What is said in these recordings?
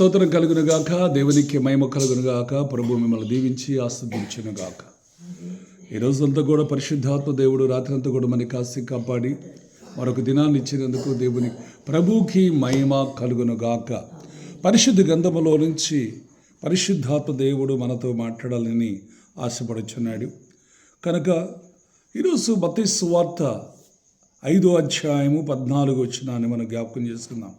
స్తోత్రం కలుగును గాక దేవునికి మహిమ కలుగును గాక ప్రభు మిమ్మల్ని దీవించి ఆస్వాదించును గాక ఈ రోజంతా కూడా పరిశుద్ధాత్మ దేవుడు రాత్రంతా కూడా మనకి కాసి కాపాడి మరొక దినాన్ని ఇచ్చినందుకు దేవుని ప్రభుకి మహిమ కలుగును గాక పరిశుద్ధ గంధములో నుంచి పరిశుద్ధాత్మ దేవుడు మనతో మాట్లాడాలని ఆశపడుచున్నాడు. కనుక ఈరోజు మతీ సువార్త ఐదో అధ్యాయము పద్నాలుగు వచ్చినాన్ని మనం జ్ఞాపకం చేసుకుందాం.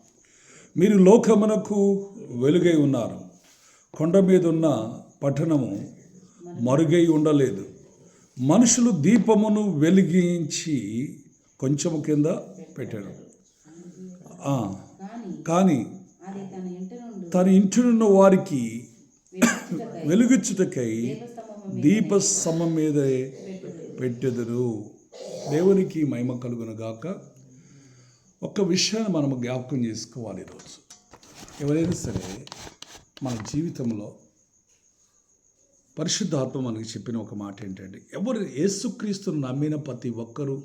మీరు లోకమునకు వెలుగై ఉన్నారు. కొండ మీద ఉన్న పట్టణము మరుగై ఉండలేదు. మనుషులు దీపమును వెలిగించి కొంచెము కింద పెట్టారు. కానీ తన ఇంటినున్న వారికి వెలుగుచ్చుటకై దీప సమం మీదే పెట్టెదరు. దేవునికి మహిమ కలుగునగాక. గాక ఒక్క విషయాన్ని మనం జ్ఞాపకం చేసుకోవాలి ఈరోజు. ఎవరైనా సరే మన జీవితంలో పరిశుద్ధాత్మ మనకి చెప్పిన ఒక మాట ఏంటంటే ఎవరు యేసుక్రీస్తును నమ్మిన ప్రతి ఒక్కరూ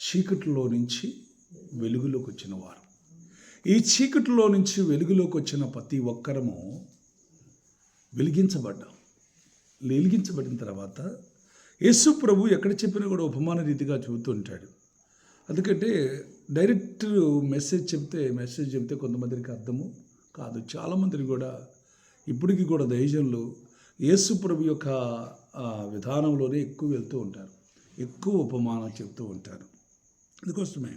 చీకటిలో నుంచి వెలుగులోకి వచ్చిన వారు. ఈ చీకటిలో నుంచి వెలుగులోకి వచ్చిన ప్రతి ఒక్కరము వెలిగించబడ్డాం. వెలిగించబడిన తర్వాత యేసు ప్రభు ఎక్కడ చెప్పినా కూడా ఉపమాన రీతిగా చెబుతుంటాడు ఎందుకంటే డైరెక్ట్ మెసేజ్ చెప్తే మెసేజ్ చెప్తే కొంతమందికి అర్థము కాదు. చాలామందికి కూడా ఇప్పటికీ కూడా దైజన్లు యేసు ప్రభు యొక్క విధానంలోనే ఎక్కువ వెళ్తూ ఉంటారు. ఎక్కువ ఉపమానం చెప్తూ ఉంటారు. అందుకోసమే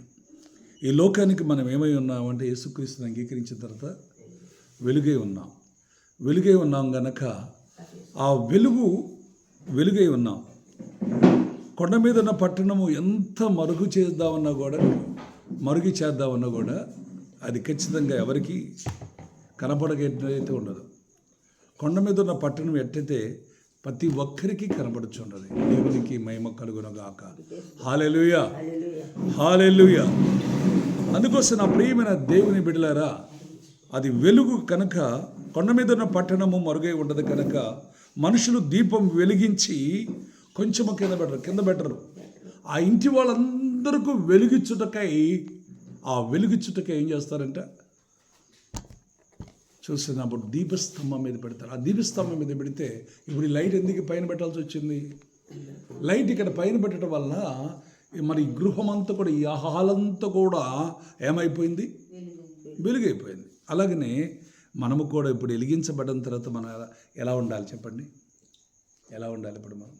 ఈ లోకానికి మనం ఏమై ఉన్నామంటే యేసుక్రీస్తుని అంగీకరించిన తర్వాత వెలుగై ఉన్నాం. వెలుగై ఉన్నాం గనక ఆ వెలుగు వెలుగై ఉన్నాం. కొండ మీద ఉన్న పట్టణము ఎంత మరుగు చేద్దామన్నా కూడా మరుగు చేద్దామన్నా కూడా అది ఖచ్చితంగా ఎవరికి కనపడగైతే ఉండదు. కొండ మీద ఉన్న పట్టణం ఎట్టయితే ప్రతి ఒక్కరికి కనపడుచున్నది దేవునికి మహిమ కలుగునగాక. హాలెలుయ హాలెలుయ అందుకోసం నా ప్రియమైన దేవుని బిడ్డలారా అది వెలుగు కనుక కొండ మీద ఉన్న పట్టణము మరుగై ఉండదు కనుక మనుషులు దీపం వెలిగించి కొంచెం కింద పెట్టరు కింద పెట్టరు. ఆ ఇంటి వాళ్ళందరికీ వెలిగించుటకై ఆ వెలిగించుటకై ఏం చేస్తారంటే చూసినప్పుడు దీపస్తంభం మీద పెడతారు. ఆ దీపస్తంభం మీద పెడితే ఇప్పుడు ఈ లైట్ ఎందుకు పైన పెట్టాల్సి వచ్చింది? లైట్ ఇక్కడ పైన పెట్టడం వల్ల మరి ఈ గృహం అంతా కూడా ఈ హాలంతా కూడా ఏమైపోయింది? వెలుగైపోయింది. అలాగనే మనము కూడా ఇప్పుడు వెలిగించబడిన తర్వాత మనం ఎలా ఎలా ఉండాలి చెప్పండి? ఎలా ఉండాలి ఇప్పుడు మనం?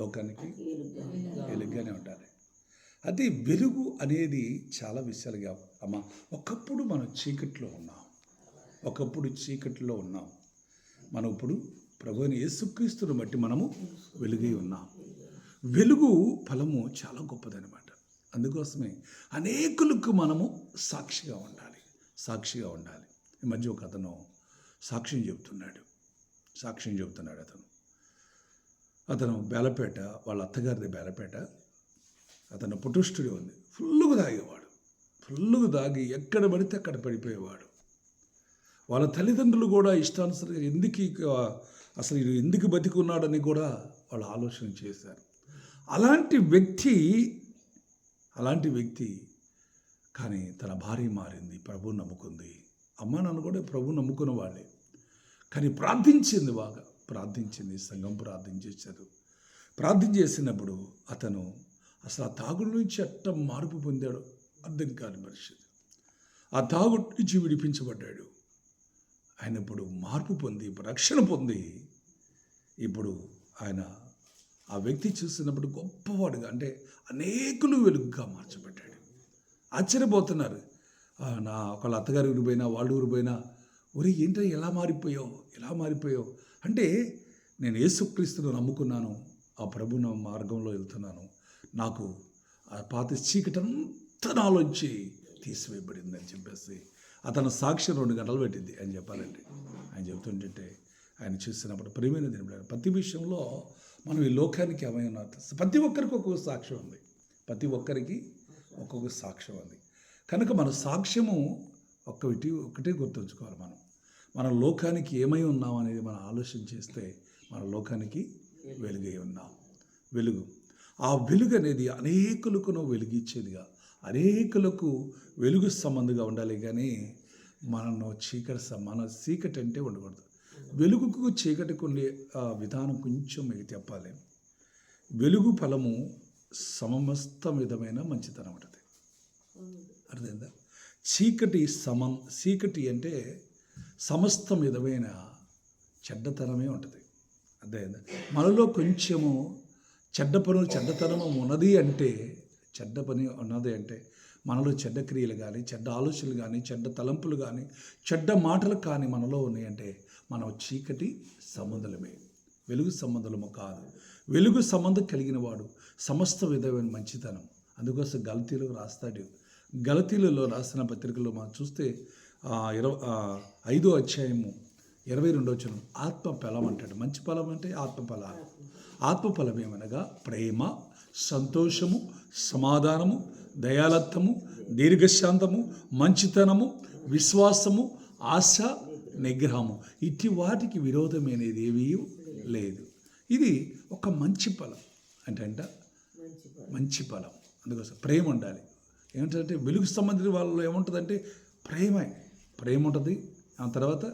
లోకానికి? వెలుగుగానే ఉండాలి. అది వెలుగు అనేది చాలా విషయాలుగా అమ్మ ఒకప్పుడు మనం చీకట్లో ఉన్నాం. ఒకప్పుడు చీకట్లో ఉన్నాం. మనం ఇప్పుడు ప్రభుని యేసుక్రీస్తుని బట్టి మనము వెలుగై ఉన్నాం. వెలుగు ఫలము చాలా గొప్పదనమాట అందుకోసమే అనేకులకు మనము సాక్షిగా ఉండాలి. సాక్షిగా ఉండాలి. ఈ మధ్య ఒక అతను సాక్ష్యం చెబుతున్నాడు. సాక్ష్యం చెబుతున్నాడు అతను. అతను బేలపేట వాళ్ళ అత్తగారిది బేలపేట. అతను పుటుష్టుడి ఉంది. ఫుల్లుగా తాగేవాడు. ఫుల్లుగా తాగి ఎక్కడ పడితే అక్కడ పడిపోయేవాడు. వాళ్ళ తల్లిదండ్రులు కూడా ఇష్టానుసరిగా ఎందుకు అసలు ఇది ఎందుకు బతికున్నాడని కూడా వాళ్ళు ఆలోచన చేశారు. అలాంటి వ్యక్తి అలాంటి వ్యక్తి కానీ తన భార్య మారింది ప్రభు నమ్ముకుంది. అమ్మ నాన్న కూడా ప్రభు నమ్ముకున్న వాళ్ళే. కానీ ప్రార్థించింది బాగా. ప్రార్థించింది సంఘం ప్రార్థన చేశారు ప్రార్థన చేసినప్పుడు అతను అసలు ఆ తాగుడు నుంచి అట్ట మార్పు పొందాడు అర్థం కాని పరిస్థితి. ఆ తాగుడు నుంచి విడిపించబడ్డాడు. ఆయన ఇప్పుడు మార్పు పొంది రక్షణ పొంది ఇప్పుడు ఆయన ఆ వ్యక్తి చూసినప్పుడు గొప్పవాడుగా అంటే అనేకులు వెలుగుగా మార్చబడ్డాడు. ఆశ్చర్యపోతున్నారు. నా ఒకళ్ళ అత్తగారి ఊరు పోయినా వాళ్ళ ఊరు పోయినా ఒరే ఏంటో ఎలా మారిపోయావు? ఎలా మారిపోయావు? అంటే నేను యేసుక్రీస్తును నమ్ముకున్నాను. ఆ ప్రభున మార్గంలో వెళ్తున్నాను. నాకు ఆ పాత చీకటంతా నాలోంచి తీసివేయబడింది అని చెప్పేసి అతను సాక్షి రెండు గంటలు పెట్టింది అని చెప్పాలండి ఆయన చెబుతుంటే ఆయన చూసినప్పుడు ప్రియమైన దినపడారు ప్రతి విషయంలో మనం ఈ లోకానికి ఏమైనా ప్రతి ఒక్కరికి ఒక్కొక్క సాక్ష్యం ఉంది. ప్రతి ఒక్కరికి ఒక్కొక్క సాక్ష్యం ఉంది. కనుక మన సాక్ష్యము ఒక్కటి ఒకటే గుర్తుంచుకోవాలి మనం. మన లోకానికి ఏమై ఉన్నాం అనేది మనం ఆలోచన చేస్తే మన లోకానికి వెలుగై ఉన్నాం. వెలుగు. ఆ వెలుగు అనేది అనేకులకు వెలిగించేదిగా అనేకులకు వెలుగు సంబంధంగా ఉండాలి కానీ మనను చీకటి మన చీకటి అంటే ఉండకూడదు. వెలుగుకు చీకటికి ఉండే ఆ విధానం కొంచెం మీకు చెప్పాలి. వెలుగు ఫలము సమస్త విధమైన మంచితనం ఉంటుంది అర్థమైందా? చీకటి సమం చీకటి అంటే సమస్త విధమైన చెడ్డతనమే ఉంటుంది. అర్థమైందా? మనలో కొంచెము చెడ్డ పనులు చెడ్డతనము ఉన్నది అంటే చెడ్డ పని ఉన్నది అంటే మనలో చెడ్డ క్రియలు కానీ చెడ్డ ఆలోచనలు కానీ చెడ్డ తలంపులు కానీ చెడ్డ మాటలు కానీ మనలో ఉన్నాయంటే మనం చీకటి సంబంధులమే. వెలుగు సంబంధులము కాదు. వెలుగు సంబంధం కలిగిన వాడు సమస్త విధమైన మంచితనం. అందుకోసం గలతీలో రాస్తాడు. గలతీలలో రాసిన పత్రికలో మనం చూస్తే ఇరవై ఐదో అధ్యాయము ఇరవై రెండో చనం ఆత్మ ఫలం అంటాడు. మంచి ఫలం అంటే ఆత్మ ఫలాలు. ఆత్మ ఫలం ఏమనగా ప్రేమ సంతోషము సమాధానము దయాలత్వము దీర్ఘశాంతము మంచితనము విశ్వాసము ఆశ నిగ్రహము. ఇట్టి వాటికి విరోధమైనది ఏమీ లేదు. ఇది ఒక మంచి ఫలం. అంటే అంట? మంచి ఫలం. అందుకోసం ప్రేమ ఉండాలి. ఏమిటంటే వెలుగు సంబంధించిన వాళ్ళలో ఏముంటుందంటే ప్రేమే. ప్రేమ ఉంటుంది. ఆ తర్వాత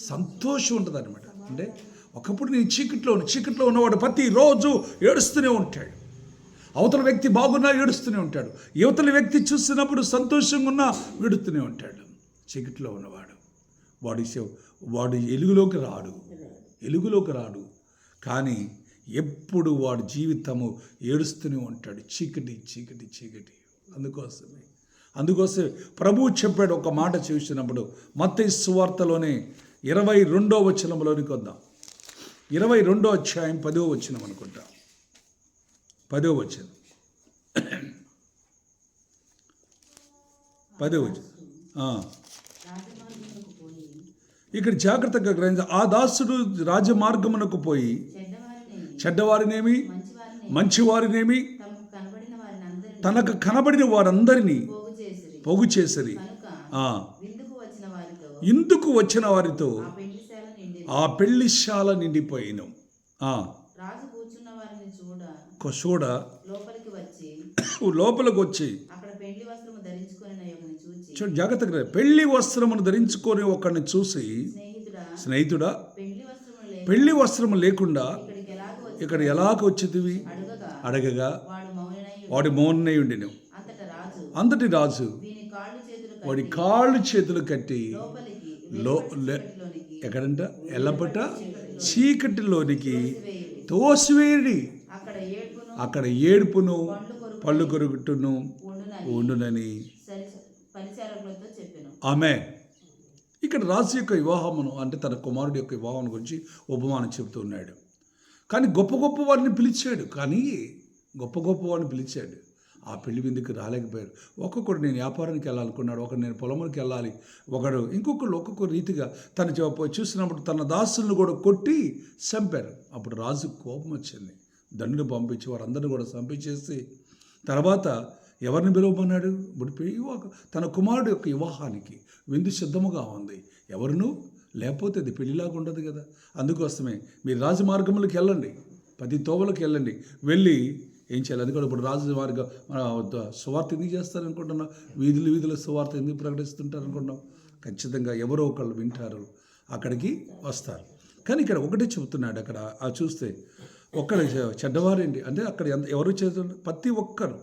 సంతోషం. ఉంటుంది అనమాట అంటే ఒకప్పుడు నేను చీకట్లో చీకట్లో ఉన్నవాడు ప్రతిరోజు ఏడుస్తూనే ఉంటాడు. అవతల వ్యక్తి బాగున్నా ఏడుస్తూనే ఉంటాడు. యువతల వ్యక్తి చూసినప్పుడు సంతోషంగా ఉన్నా విడుతూనే ఉంటాడు. చీకట్లో ఉన్నవాడు వాడి వాడు ఎలుగులోకి రాడు. ఎలుగులోకి రాడు. కానీ ఎప్పుడు వాడి జీవితము ఏడుస్తూనే ఉంటాడు. చీకటి చీకటి చీకటి. అందుకోసమే. అందుకోసమే ప్రభువు చెప్పాడు ఒక మాట చూసినప్పుడు మత్త సువార్తలోనే ఇరవై రెండో వచనంలోనికి వద్దాం. ఇరవై రెండో అధ్యాయం పదో వచనం అనుకుంటా. పదో వచనం. పదో వచనం. ఇక్కడ జాగ్రత్తగా గ్రహించ ఆ దాసుడు రాజమార్గమునకు పోయి చెడ్డవారిని చెడ్డవారినేమి మంచివారిని మంచివారినేమి తనకు కనబడిన వారందరినీ పోగు చేసిరి పోగు చేసరి కనుక ఆ, విందుకు వచ్చిన వారితో ఇందుకు వచ్చిన వారితో ఆ పెళ్ళిశాల నిండిపోయిను. చూడ లోపలికి వచ్చి చూడు జాగ్రత్తగా. పెళ్ళి వస్త్రమును ధరించుకొని ఒకరిని చూసి స్నేహితుడా పెళ్ళి వస్త్రము లేకుండా ఇక్కడ ఎలాగ వచ్చితివి? అడగగా వాడు మౌనై ఉండిను. అంతట రాజు వాడి కాళ్ళు చేతులు కట్టి లో చీకటిలోనికి ఎక్కడంట? ఎల్లపట చీకటిలోనికి తోసివేయడి. అక్కడ ఏడుపును పళ్ళు కొరుకుట్టును ఉండునని ఆమె ఇక్కడ రాజు యొక్క వివాహమును అంటే తన కుమారుడి యొక్క వివాహం గురించి ఉపమానం చెబుతున్నాడు కానీ గొప్ప గొప్ప వారిని పిలిచాడు. కానీ గొప్ప గొప్ప వారిని పిలిచాడు. ఆ పెళ్ళి విందుకు రాలేకపోయారు. ఒక్కొక్కడు నేను వ్యాపారానికి వెళ్ళాలనుకున్నాడు ఒకడు నేను పొలంకి వెళ్ళాలి. ఒకడు ఇంకొకరు ఒక్కొక్క రీతిగా తను చూసినప్పుడు తన దాసులను కూడా కొట్టి చంపారు. అప్పుడు రాజు కోపం వచ్చింది. దండుని పంపించి వారందరిని కూడా చంపించేసి తర్వాత ఎవరిని పిలువమన్నాడు? ఇప్పుడు పె- తన కుమారుడు యొక్క వివాహానికి విందు సిద్ధముగా ఉంది. ఎవరును? లేకపోతే అది పెళ్ళిలాగా ఉండదు కదా. అందుకోసమే మీరు రాజమార్గములకు వెళ్ళండి పది తోవలకు వెళ్ళండి. వెళ్ళి ఏం చేయాలి? అందుకని ఇప్పుడు రాజు మన సువార్త ఎందుకు చేస్తారు అనుకుంటున్నాం వీధులు వీధుల సువార్త ఎందుకు ప్రకటిస్తుంటారు అనుకుంటున్నాం ఖచ్చితంగా ఎవరో ఒకళ్ళు వింటారు అక్కడికి వస్తారు. కానీ ఇక్కడ ఒకటే చెబుతున్నాడు అక్కడ ఆ చూస్తే ఒక్కడ చెడ్డవారేంటి అంటే అక్కడ ఎంత ఎవరు చేస్తున్నారు ప్రతి ఒక్కరు.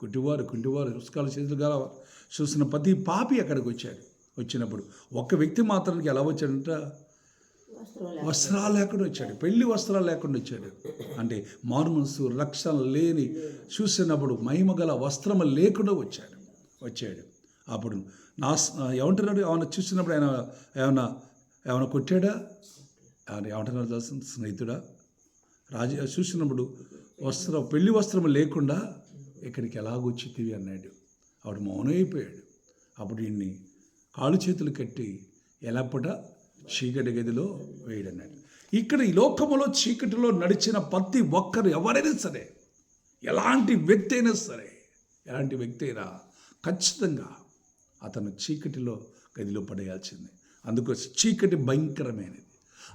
గుడ్డివారు కుంటివారు రుసుకాల చేతులు గల చూసిన ప్రతి పాపి అక్కడికి వచ్చాడు. వచ్చినప్పుడు ఒక్క వ్యక్తి మాత్రానికి ఎలా వచ్చాడంట? వస్త్రాలు లేకుండా వచ్చాడు. పెళ్ళి వస్త్రాలు లేకుండా వచ్చాడు. అంటే మార్మన్సు రక్షణ లేని చూసినప్పుడు మహిమ గల వస్త్రము లేకుండా వచ్చాడు. వచ్చాడు. అప్పుడు నా ఏమంటున్నాడు? ఏమైనా చూసినప్పుడు ఆయన ఏమైనా ఏమైనా కొట్టాడా? ఆయన ఏమంటున్నాడు తెలుసు? స్నేహితుడా? రాజు చూసినప్పుడు వస్త్రం పెళ్ళి వస్త్రం లేకుండా ఇక్కడికి ఎలాగొచ్చితివి అన్నాడు. ఆవిడ మౌనం అయిపోయాడు అప్పుడు ఈయన్ని కాళ్ళు చేతులు కట్టి ఎలాపట చీకటి గదిలో వేయడన్నాడు. ఇక్కడ ఈ లోకములో చీకటిలో నడిచిన ప్రతి ఒక్కరు ఎవరైనా సరే ఎలాంటి వ్యక్తి అయినా సరే ఎలాంటి వ్యక్తి అయినా ఖచ్చితంగా అతను చీకటిలో గదిలో పడేయాల్సిందే. అందుకు చీకటి భయంకరమైనది.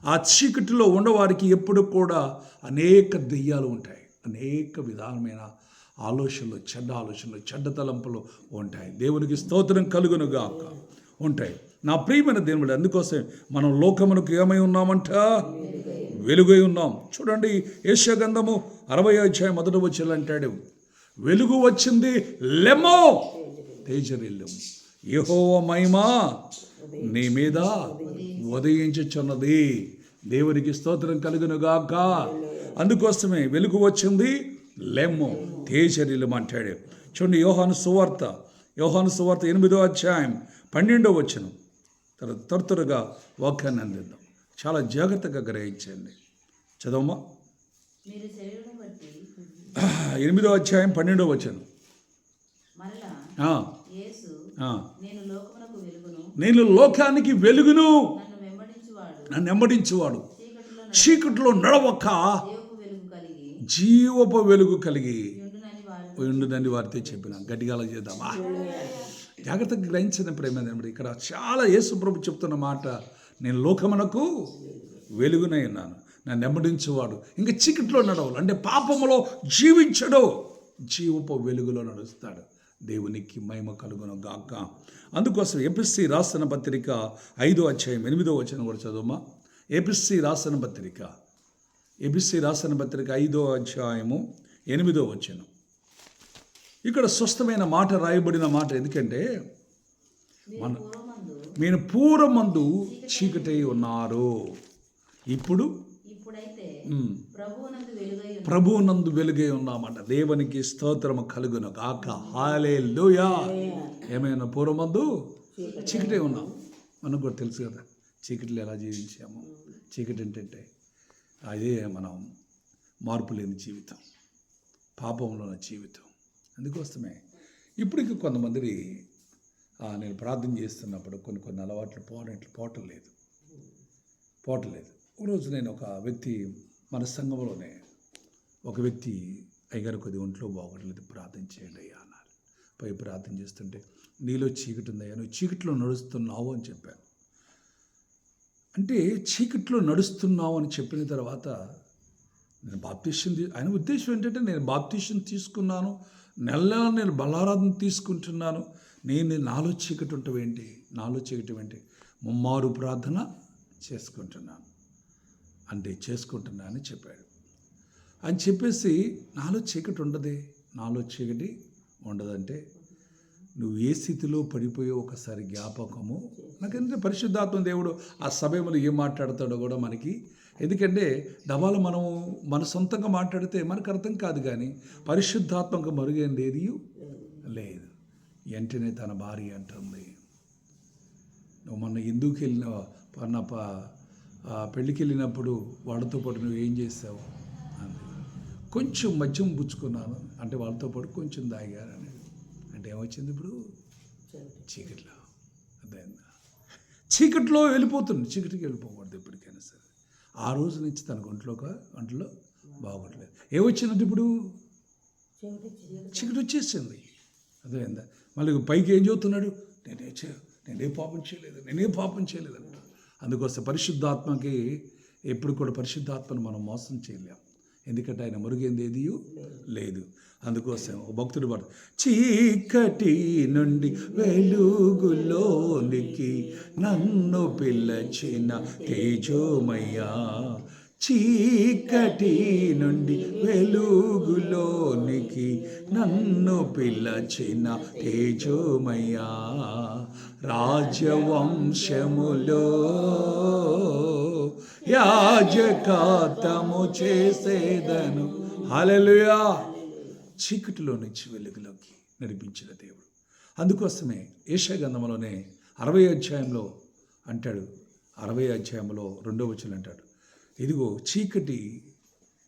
ఆ చీకటిలో ఉన్నవారికి ఎప్పుడు కూడా అనేక దెయ్యాలు ఉంటాయి. అనేక విధానమైన ఆలోచనలు చెడ్డ ఆలోచనలు చెడ్డ తలంపులు ఉంటాయి. దేవునికి స్తోత్రం కలుగునుగాక. ఉంటాయి. నా ప్రియమైన దేవుడు అందుకోసం మనం లోకమునకు ఏమై ఉన్నామంట? వెలుగై ఉన్నాం. చూడండి యశగంధము అరవై అధ్యాయం మొదట వచ్చేలా అంటాడు వెలుగు వచ్చింది లెమో తేజరిల్లు. యహో మహిమ నీ మీద ఉదయించుచున్నది. దేవునికి స్తోత్రం కలుగునుగాక అందుకోసమే వెలుగు వచ్చింది లెమ్ము తేజరిల్లు అంటాడు. చూడండి యోహాను సువార్త యోహాను సువార్త ఎనిమిదో అధ్యాయం పన్నెండో వచ్చను తర్వాత త్వర త్వరగా వాక్యాన్ని అందిద్దాం. చాలా జాగ్రత్తగా గ్రహించండి. చదవమ్మా ఎనిమిదో అధ్యాయం పన్నెండో వచ్చను. నేను లోకానికి వెలుగును. నన్ను వెంబడించువాడు. చీకటిలో చీకట్లో నడవక దేవుకు వెలుగు కలిగి జీవపు వెలుగు కలిగి ఉండునని వారితో చెప్పిన. గట్టిగా చేద్దామా? జాగ్రత్తగా గ్రహించిన ప్రేమ ఇక్కడ చాలా యేసుప్రభు చెప్తున్న మాట నేను లోకమునకు వెలుగునే ఉన్నాను. నన్ను నెమ్మడించేవాడు ఇంకా చీకట్లో నడవాలి అంటే పాపములో జీవించడు. జీవపు వెలుగులో నడుస్తాడు. దేవునికి మహిమ కలుగును గాక. అందుకోసం ఎపిస్సి రాసిన పత్రిక ఐదో అధ్యాయం ఎనిమిదో వచ్చిన కూడా చదువుమా? ఎపిస్సి రాసిన పత్రిక. ఏపీసీ రాసిన పత్రిక ఐదో అధ్యాయము ఎనిమిదో వచ్చినం ఇక్కడ స్వస్థమైన మాట రాయబడిన మాట ఎందుకంటే పూర్వమందు మీరు పూర్వమందు చీకటై ఉన్నారు. ఇప్పుడు మ్, ప్రభువునందు వెలుగై ఉన్నామట. దేవునికి స్తోత్రము కలుగును కాక హాలే లూయా ఏమైనా పూర్వమందు చీకటే ఉన్నాం. మనకు కూడా తెలుసు కదా. చీకటిలో ఎలా జీవించాము? చీకటి ఏంటంటే అదే మనం మార్పు లేని జీవితం. పాపంలో ఉన్న జీవితం. అందుకోసమే. ఇప్పటికి కొంతమంది నేను ప్రార్థన చేస్తున్నప్పుడు కొన్ని కొన్ని అలవాట్లు పోనట్లు పోవటం లేదు. పోవటం లేదు. ఒకరోజు నేను ఒక వ్యక్తి మన సంఘంలోనే ఒక వ్యక్తి అయ్యగారు కొద్ది ఒంట్లో బాగోట్లేదు ప్రార్థన చేయండి అయ్యా అన్నారు. పై ప్రార్థన చేస్తుంటే నీలో చీకటి ఉందయ్యా నువ్వు చీకట్లో నడుస్తున్నావు అని చెప్పాను. అంటే చీకట్లో నడుస్తున్నావు అని చెప్పిన తర్వాత నేను బాప్తిష్యం తీ ఆయన ఉద్దేశం ఏంటంటే నేను బాప్తిష్యం తీసుకున్నాను నెల నెల నేను బలారాధన తీసుకుంటున్నాను. నేను నాలో చీకటి ఉంటావేంటి నాలో చీకటి ఏంటి ముమ్మారు ప్రార్థన చేసుకుంటున్నాను. అంటే చేసుకుంటున్నా అని చెప్పాడు. అని చెప్పేసి నాలో చీకటి ఉండదు? నాలో చీకటి ఉండదంటే? నువ్వు ఏ స్థితిలో పడిపోయో ఒకసారి జ్ఞాపకము? నాకంటే పరిశుద్ధాత్మ దేవుడు ఆ సమయంలో ఏం మాట్లాడతాడో కూడా మనకి ఎందుకంటే దవాల మనము మన సొంతంగా మాట్లాడితే మనకు అర్థం కాదు కానీ పరిశుద్ధాత్మక మరుగైంది ఏది లేదు. వెంటనే తన భార్య అంటుంది నువ్వు మొన్న ఎందుకు వెళ్ళిన ఆ పెళ్ళికి వెళ్ళినప్పుడు వాళ్ళతో పాటు నువ్వు ఏం చేసావు? అంది. కొంచెం మద్యం పుచ్చుకున్నాను. అంటే వాళ్ళతో పాటు కొంచెం తాగానని అంటే ఏమొచ్చింది ఇప్పుడు? చీకట్లో. అర్థమైందా చీకట్లో వెళ్ళిపోతుంది. చీకటికి వెళ్ళిపోకూడదు సరే ఆ రోజు నుంచి తన ఒంట్లోక ఒంట్లో బాగోట్లేదు ఏమొచ్చినట్టు ఇప్పుడు? చీకటి వచ్చేసింది. అర్థమైందా మళ్ళీ పైకి ఏం చదువుతున్నాడు? నేనే చే నేనే పాపం చేయలేదు నేనే పాపం చేయలేదు అందుకోసం పరిశుద్ధాత్మకి ఎప్పుడు కూడా పరిశుద్ధాత్మను మనం మోసం చేయలేం. ఎందుకంటే ఆయన మురుగైంది ఏది? లేదు. అందుకోసం భక్తుడు పాడు చీకటి నుండి వెలుగులోనికి నన్ను పిల్లచిన తేజోమయ్యా చీకటి నుండి వెలుగులోనికి నన్ను పిల్లచిన తేజోమయ్యా రాజవంశములో యాజకాతము చేసేదను. హలలుయా చీకటిలో నుంచి వెలుగులోకి నడిపించిన దేవుడు. అందుకోసమే ఏషగంధంలోనే అరవై అధ్యాయంలో అంటాడు. అరవై అధ్యాయంలో రెండో వచ్చిన అంటాడు. ఇదిగో చీకటి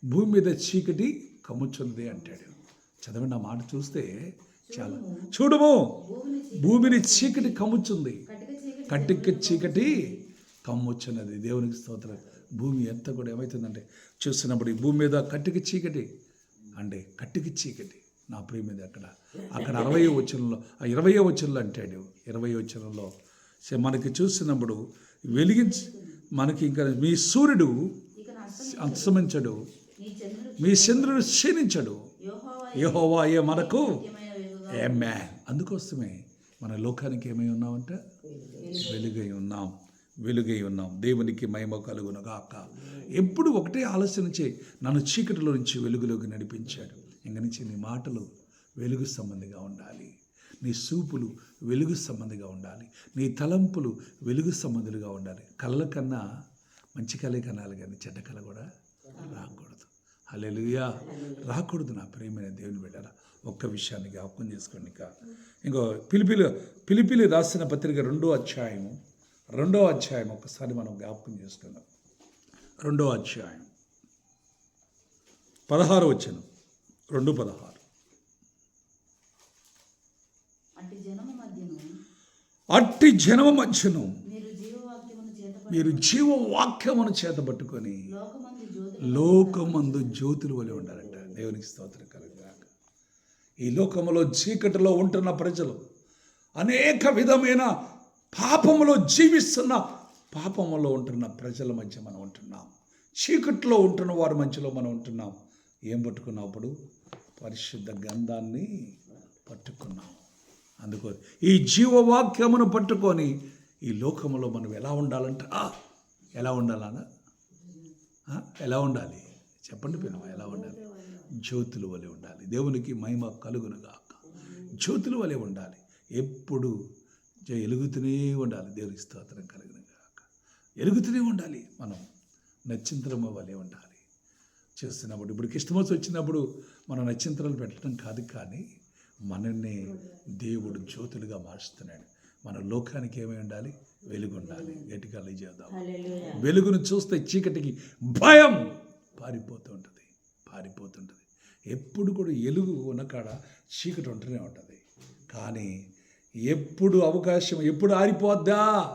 భూమి మీద చీకటి కమ్ముచున్నది అంటాడు. చదవండి ఆ మాట చూస్తే చాలా చూడము. భూమిని చీకటి కమ్ముచుంది. చీకటి కట్టిక చీకటి కమ్ముచున్నది. దేవునికి స్తోత్రం. భూమి ఎంత కూడా ఏమవుతుందంటే చూస్తున్నప్పుడు ఈ భూమి మీద కట్టికి చీకటి అంటే కట్టికి చీకటి. నా ప్రియ మీద అక్కడ. అక్కడ అరవై వచనంలో ఆ ఇరవై వచనంలో అంటాడు. ఇరవై వచనంలో మనకి చూస్తున్నప్పుడు వెలిగించి మనకి ఇంకా మీ సూర్యుడు అంతమించడు అస్తమించడు. మీ చంద్రుడు క్షీణించడు. యహోవా ఏ మనకు ఏ మ్యాన్ అందుకోసమే మన లోకానికి ఏమై ఉన్నామంటే వెలుగై ఉన్నాం. వెలుగై ఉన్నాం. దేవునికి మహిమ కలుగునగాక. ఎప్పుడు ఒకటే ఆలోచన చేయి. నన్ను చీకటిలో నుంచి వెలుగులోకి నడిపించాడు. ఇంక నుంచి నీ మాటలు వెలుగు సంబంధిగా ఉండాలి. నీ సూపులు వెలుగు సంబంధిగా ఉండాలి. నీ తలంపులు వెలుగు సంబంధులుగా ఉండాలి. కళ్ళ కన్నా మంచి కళే కనాలి కానీ చెడ్డ కళ కూడా రాకూడదు. హల్లెలూయా. రాకూడదు నా ప్రియమైన దేవుని బిడ్డరా. ఒక్క విషయాన్ని జ్ఞాపకం చేసుకోండి ఇంకా. ఇంకో పిలిపిలి పిలిపిలి రాసిన పత్రిక రెండో అధ్యాయము. రెండో అధ్యాయం ఒకసారి మనం జ్ఞాపకం చేసుకుందాం. రెండో అధ్యాయం. పదహారు వచ్చను రెండు పదహారు. అట్టి జనము మధ్యను మీరు జీవవాక్యమును చేతపడి మీరు జీవవాక్యమును చేతబట్టుకొని లోకమందు జ్యోతి లోకమందు జ్యోతులు వలె ఉండాలంట. దేవునికి స్తోత్రం కలుగుగాక. ఈ లోకములో చీకటిలో ఉంటున్న ప్రజలు అనేక విధమైన పాపములో జీవిస్తున్న పాపములో ఉంటున్న ప్రజల మధ్య మనం ఉంటున్నాం. చీకట్లో ఉంటున్న వారి మధ్యలో మనం ఉంటున్నాం. ఏం పట్టుకున్నప్పుడు పరిశుద్ధ గంధాన్ని పట్టుకున్నాం అందుకో ఈ జీవవాక్యమును పట్టుకొని ఈ లోకములో మనం ఎలా ఉండాలంట? ఎలా ఉండాలన్నా ఎలా ఉండాలి? చెప్పండి పిల్లమ ఎలా ఉండాలి? జ్యోతుల వలె ఉండాలి. దేవునికి మహిమ కలుగునుగాక జ్యోతుల వలె ఉండాలి. ఎప్పుడు ఎలుగుతూనే ఉండాలి దేవునికి స్తోత్రం కలుగునుగాక ఎలుగుతూనే ఉండాలి మనం. నచ్చింతరం వలె ఉండాలి. చేస్తున్నప్పుడు ఇప్పుడు క్రిస్టమస్ వచ్చినప్పుడు మనం నచ్చింతరాలు పెట్టడం కాదు కానీ మనల్ని దేవుడు జ్యోతులుగా మారుస్తున్నాడు మన లోకానికి ఏమై ఉండాలి? వెలుగు ఉండాలి. గట్టిగా చేద్దాం వెలుగును చూస్తే చీకటికి భయం పారిపోతూ ఉంటుంది. పారిపోతుంటుంది ఎప్పుడు కూడా ఎలుగు ఉన్న కాడ చీకటి ఉంటూనే ఉంటుంది. కానీ ఎప్పుడు అవకాశం ఎప్పుడు ఆరిపోద్దా?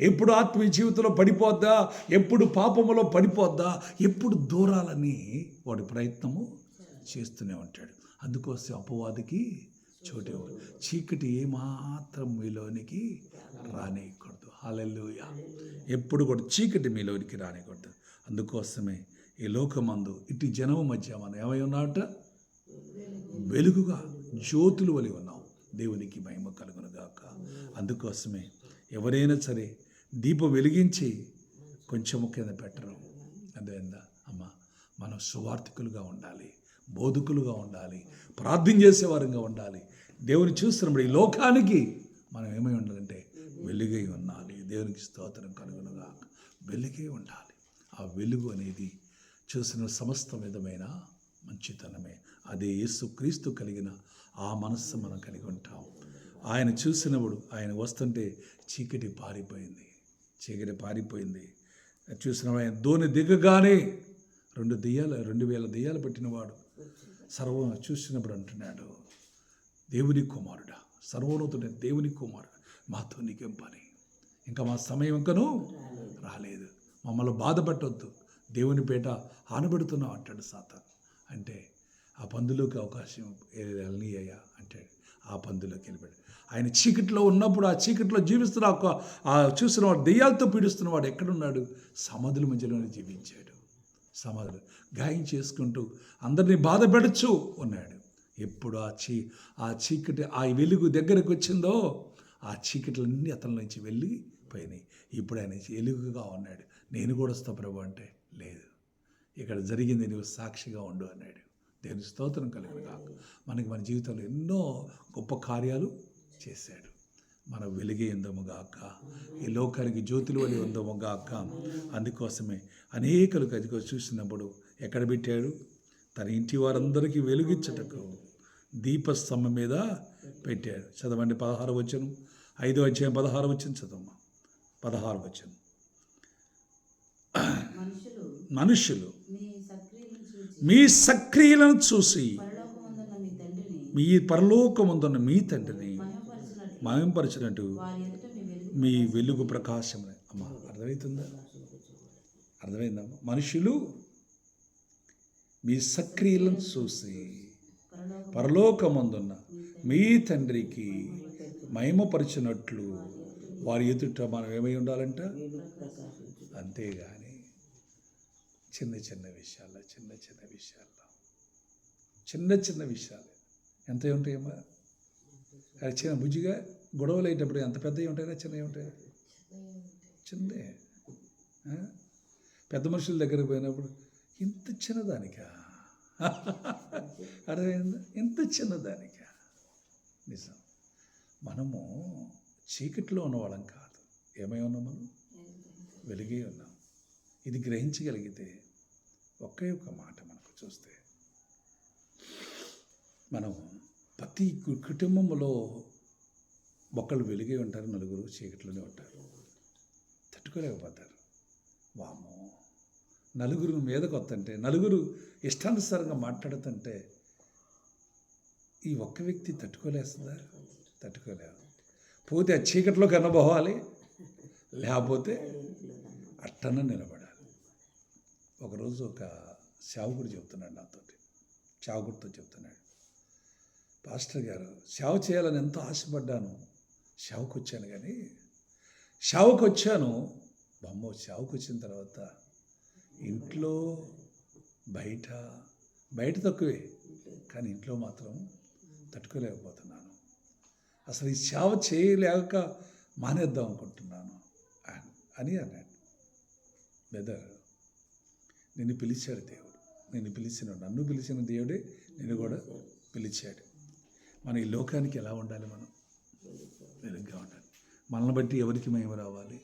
ఎప్పుడు ఆత్మీయ జీవితంలో పడిపోద్దా? ఎప్పుడు పాపములో పడిపోద్దా? ఎప్పుడు దూరాలని వాడు ప్రయత్నము చేస్తూనే ఉంటాడు. అందుకోసం అపవాదికి చోటే చీకటి ఏమాత్రం మీలోనికి రానేయకూడదు. హాలెల్లుయ. ఎప్పుడు కూడా చీకటి మీలోనికి రానేయకూడదు. అందుకోసమే ఈ లోకమందు ఇటు జనము మధ్య మనం ఏమై ఉన్నామట? వెలుగుగా జ్యోతులు వలి ఉన్నాం. దేవునికి మహిమ కలుగునుగాక అందుకోసమే ఎవరైనా సరే దీపం వెలిగించి కొంచెం కింద పెట్టరు అదేందా? అమ్మ మనం సువార్థికులుగా ఉండాలి బోధకులుగా ఉండాలి ప్రార్థన చేసేవారంగా ఉండాలి. దేవుని చూస్తున్నప్పుడు ఈ లోకానికి మనం ఏమై ఉండాలంటే వెలుగై ఉండాలి. దేవునికి స్తోత్రం కలుగునుగా వెలుగై ఉండాలి. ఆ వెలుగు అనేది చూసిన సమస్త విధమైన మంచితనమే. అదే యేసు క్రీస్తు కలిగిన ఆ మనస్సు మనం కలిగి ఉంటాం. ఆయన చూసినప్పుడు ఆయన వస్తుంటే చీకటి పారిపోయింది. చీకటి పారిపోయింది. చూసిన ఆయన ధోని దిగగానే రెండు దెయ్యాలు రెండు వేల దెయ్యాలు పెట్టినవాడు సర్వం చూసినప్పుడు అంటున్నాడు దేవుని కుమారుడా సర్వోన్నతుడే దేవుని కుమారుడు మాతో నీకేం పని? ఇంకా మా సమయం ఇంకను రాలేదు. మమ్మల్ని బాధపెట్టొద్దు దేవుని పేట ఆనబెడుతున్నావు అంటాడు సాతాన్. అంటే ఆ పందులోకి అవకాశం వెళ్ళనీయ్యా అంటాడు. ఆ పందులోకి వెళ్ళిపోయాడు. ఆయన చీకట్లో ఉన్నప్పుడు ఆ చీకట్లో జీవిస్తున్న ఒక ఆ చూసిన వాడు దెయ్యాలతో పీడిస్తున్న వాడు ఎక్కడున్నాడు? సమాధుల మధ్యలోనే జీవించాడు. సమాధులు గాయం చేసుకుంటూ అందరినీ బాధ పెడచ్చు ఉన్నాడు. ఎప్పుడు ఆ చీ ఆ చీకటి ఆ వెలుగు దగ్గరకు వచ్చిందో ఆ చీకటిలన్నీ అతని నుంచి వెళ్ళి పోయినాయి. ఇప్పుడు ఆయన వెలుగుగా ఉన్నాడు. నేను కూడా వస్తా ప్రభు అంటే లేదు. ఇక్కడ జరిగింది నువ్వు సాక్షిగా ఉండు అన్నాడు. దేవుని స్తోత్రం కలిగిన కాక మనకి మన జీవితంలో ఎన్నో గొప్ప కార్యాలు చేశాడు. మన వెలిగే ఉందము గాక ఈ లోకానికి జ్యోతులు వలి ఉందము గాక. అందుకోసమే అనేకలు కదిగో చూసినప్పుడు ఎక్కడ పెట్టాడు? తన ఇంటి వారందరికీ వెలుగిచ్చటకు దీపస్తంభం మీద పెట్టాడు. చదవండి పదహారు వచ్చను ఐదో అధ్యాయం పదహారు వచ్చిన చదవమ్మా. పదహారు వచ్చను మనుషులు మీ సక్రియలను చూసి మీ పరలోకముందున్న మీ తండ్రిని మయంపరిచినట్టు మీ వెలుగు ప్రకాశం అమ్మా అర్థమవుతుందా అర్థమైందమ్మా మనుషులు మీ సక్రియలను చూసి పరలోకం పరలోకమందున్న మీ తండ్రికి మహిమపరిచినట్లు వారి ఎదుట మనం ఏమై ఉండాలంట? అంతేగాని చిన్న చిన్న విషయాల్లో చిన్న చిన్న విషయాల్లో. చిన్న చిన్న విషయాలు. ఎంత ఉంటాయమ్మా? అది చిన్న బుజ్జిగా గొడవలు అయ్యేటప్పుడు ఎంత పెద్దవి ఉంటాయి చిన్నవి ఉంటాయి? చిన్నదే ఆ? పెద్ద మనుషుల దగ్గరికి పోయినప్పుడు ఇంత చిన్నదానికా? అర్థమైందా? ఇంత చిన్నదానికా? నిజం. మనము చీకట్లో ఉన్నవాళ్ళం కాదు. ఏమై ఉన్నాం మనం? వెలిగే ఉన్నాం. ఇది గ్రహించగలిగితే ఒకే ఒక మాట మనకు చూస్తే మనం ప్రతి కుటుంబంలో ఒకళ్ళు వెలిగే ఉంటారు నలుగురు చీకట్లోనే ఉంటారు. తట్టుకోలేకపోతారు. వామో నలుగురు మీదకి వస్తుంటే నలుగురు ఇష్టానుసారంగా మాట్లాడుతుంటే ఈ ఒక్క వ్యక్తి తట్టుకోలేస్తుందా? తట్టుకోలేదు పోతే ఆ చీకట్లో కనబోవాలి లేకపోతే అట్టన నిలబడాలి. ఒకరోజు ఒక సేవకుడు చెప్తున్నాడు నాతోటి. సేవకుడితో చెప్తున్నాడు. పాస్టర్ గారు సేవ చేయాలని ఎంతో ఆశపడ్డాను. సేవకు వచ్చాను కానీ సేవకు వచ్చాను బొమ్మ సేవకు వచ్చిన తర్వాత ఇంట్లో బయట బయట తక్కువే కానీ ఇంట్లో మాత్రం తట్టుకోలేకపోతున్నాను. అసలు ఈ సేవ చేయలేక మానేద్దాం అనుకుంటున్నాను. అని అన్నాడు. బెదర్ నిన్ను పిలిచాడు దేవుడు. నిన్ను పిలిచిన నన్ను పిలిచిన దేవుడే నిన్ను కూడా పిలిచాడు. మన ఈ లోకానికి ఎలా ఉండాలి మనం? వెలుగ్గా ఉండాలి. మనల్ని బట్టి ఎవరికి మహిమ రావాలి?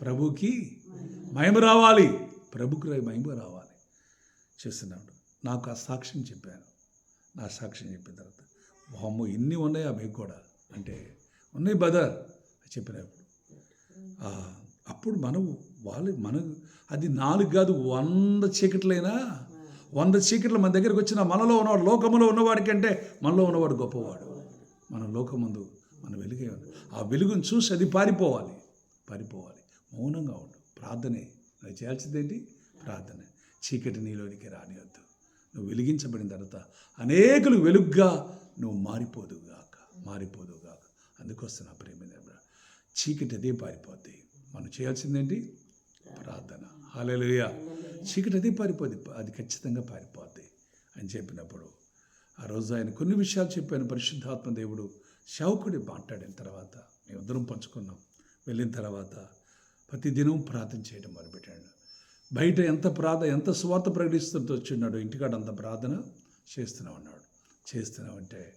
ప్రభుకి మహిమ రావాలి. ప్రభుకి మహిమ రావాలి. చేస్తున్నాడు. నాకు ఆ సాక్ష్యం చెప్పాను. నా సాక్ష్యం చెప్పిన తర్వాత వామ్మో ఇన్ని ఉన్నాయా మీకు కూడా? అంటే ఉన్నాయి బదర్ చెప్పినప్పుడు అప్పుడు మనము వాళ్ళు మన అది నాలుగు కాదు వంద చీకట్లైనా వంద చీకట్లు మన దగ్గరికి వచ్చిన మనలో ఉన్నవాడు లోకములో ఉన్నవాడి కంటే మనలో ఉన్నవాడు గొప్పవాడు. మన లోకముందు మన వెలుగే ఆ వెలుగును చూసి అది పారిపోవాలి. పారిపోవాలి. మౌనంగా ఉండు. ప్రార్థనే. అది చేయాల్సిందేంటి? ప్రార్థన. చీకటి నీలోనికి రానివద్దు నువ్వు వెలిగించబడిన తర్వాత అనేకులు వెలుగ్గా నువ్వు మారిపోదుగాక మారిపోదుగాక అందుకోసం నా ప్రేమ చీకటి అదే పారిపోద్ది. మనం చేయాల్సిందేంటి? ప్రార్థన. హాలలుయ చీకటి అది పారిపోద్ది. అది ఖచ్చితంగా పారిపోద్ది అని చెప్పినప్పుడు ఆ రోజు ఆయన కొన్ని విషయాలు చెప్పాను. పరిశుద్ధాత్మ దేవుడు శావుకుడి మాట్లాడిన తర్వాత మేమిద్దరం పంచుకున్నాం. వెళ్ళిన తర్వాత ప్రతిదినం ప్రార్థన చేయడం మొదలుపెట్టాడు. బయట ఎంత ప్రార్థన ఎంత స్వార్థ ప్రకటిస్తుంటూ వచ్చిన్నాడు ఇంటికాడ అంత ప్రార్థన చేస్తూనే ఉన్నాడు. చేస్తున్నామంటే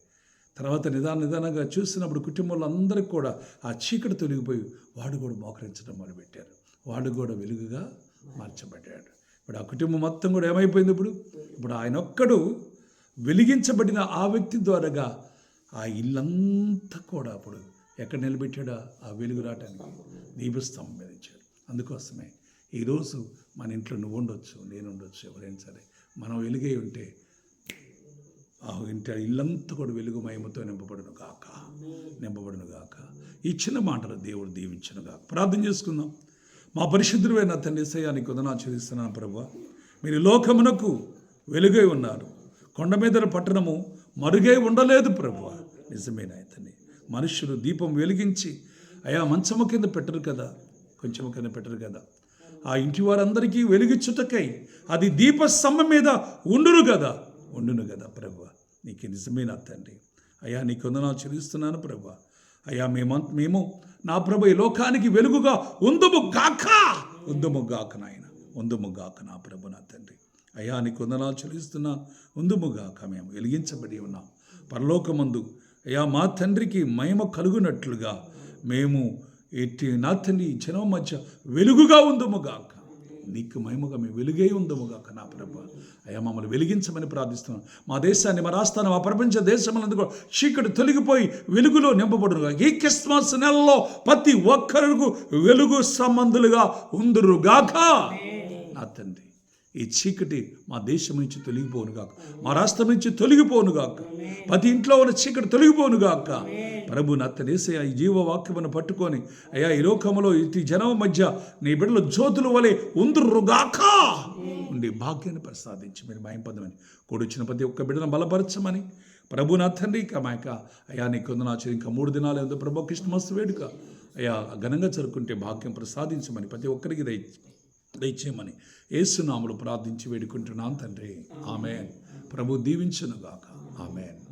తర్వాత నిదాన నిదానంగా చూసినప్పుడు కుటుంబంలో అందరికీ కూడా ఆ చీకటి తొలగిపోయి వాడు కూడా మోకరించడం మొదలుపెట్టారు. వాడు కూడా వెలుగుగా మార్చబడ్డాడు. ఇప్పుడు ఆ కుటుంబం మొత్తం కూడా ఏమైపోయింది ఇప్పుడు? ఇప్పుడు ఆయన ఒక్కడు వెలిగించబడిన ఆ వ్యక్తి ద్వారాగా ఆ ఇల్లంతా కూడా అప్పుడు ఎక్కడ నిలబెట్టాడా? ఆ వెలుగు రావటానికి దీపస్తంభం మీద ఇచ్చాడు. అందుకోసమే ఈరోజు మన ఇంట్లో నువ్వు ఉండొచ్చు నేను ఉండొచ్చు ఎవరైనా సరే మనం వెలుగై ఉంటే ఆ ఇంటి ఇల్లంతా కూడా వెలుగు మహిమతో నింపబడును గాక. నింపబడును గాక. ఇచ్చిన మాటలు దేవుడు దీవించను గాక. ప్రార్థన చేసుకుందాం. మా పరిశుద్ధుడైన తండ్రి సయానికి వందనా చెల్లిస్తున్నాను ప్రభు మీరు లోకమునకు వెలుగై ఉన్నారు. కొండ మీద పట్టణము మరుగై ఉండలేదు ప్రభు నిజమేనా అతన్ని మనుషులు దీపం వెలిగించి అయా మంచము కింద పెట్టరు కదా కొంచెం కింద పెట్టరు కదా. ఆ ఇంటి వారందరికీ వెలిగించుటకై అది దీపస్తంభం మీద ఉండును కదా ఉండును కదా ప్రభు నీకు నిజమైన తండ్రి. అయ్యా నీకు వందనాలు చెల్లిస్తున్నాను ప్రభా అయ్యా మేము మేము నా ప్రభు ఈ లోకానికి వెలుగుగా ఉందుము గాక. ఉందుము గాక నాయన. ఉందుము గాక నా ప్రభు నా తండ్రి. అయ్యా నీకు వందనాలు చెల్లిస్తున్నా. ఉందుము గాక మేము వెలిగించబడి ఉన్నాం. పరలోకమందు అయ్యా మా తండ్రికి మహిమ కలుగునట్లుగా మేము ఎట్టి నా తండ్రి జనం మధ్య వెలుగుగా ఉందుము గాక. నీకు మహిమగా మేము వెలుగే ఉందము గాక నా ప్రభు. అయ్యా మమ్మల్ని వెలిగించమని ప్రార్థిస్తున్నాం. మా దేశాన్ని మా రాష్ట్రాన్ని మా ప్రపంచ దేశములందు కూడా చీకటి తొలగిపోయి వెలుగులో నింపబడునుగా ఈ క్రిస్మస్ నెలలో ప్రతి ఒక్కరికి వెలుగు సంబంధులుగా ఉందురుగాక. నా తండ్రి ఈ చీకటి మా దేశం నుంచి తొలగిపోనుగాక మా రాష్ట్రం నుంచి తొలగిపోనుగాక ప్రతి ఇంట్లో ఉన్న చీకటి తొలగిపోనుగాక ప్రభు నత్తనేసే ఈ జీవవాక్యమును పట్టుకొని అయ్యా ఈ లోకంలో ఇటు జనం మధ్య నీ బిడ్డలు జ్యోతుల వలె ఉందరుగాక ఉండి భాగ్యాన్ని ప్రసాదించి మీరు భయంపదమని కూడొచ్చిన ప్రతి ఒక్క బిడ్డను బలపరచమని. ప్రభు నా తండ్రి ఇక మా యొక్క అయ్యా నీ కొందనాచరి ఇంకా మూడు దినాలు ఏందో ప్రభు కృష్ణమస్తు వేడుక. అయ్యా ఘనంగా జరుపుకుంటే భాగ్యం ప్రసాదించమని ప్రతి ఒక్కరికి దయ దయచేయమని ఏసునాములు ప్రార్థించి వేడుకుంటున్నాను తండ్రి. ఆమెన్. ప్రభు దీవించునుగాక. ఆమెన్.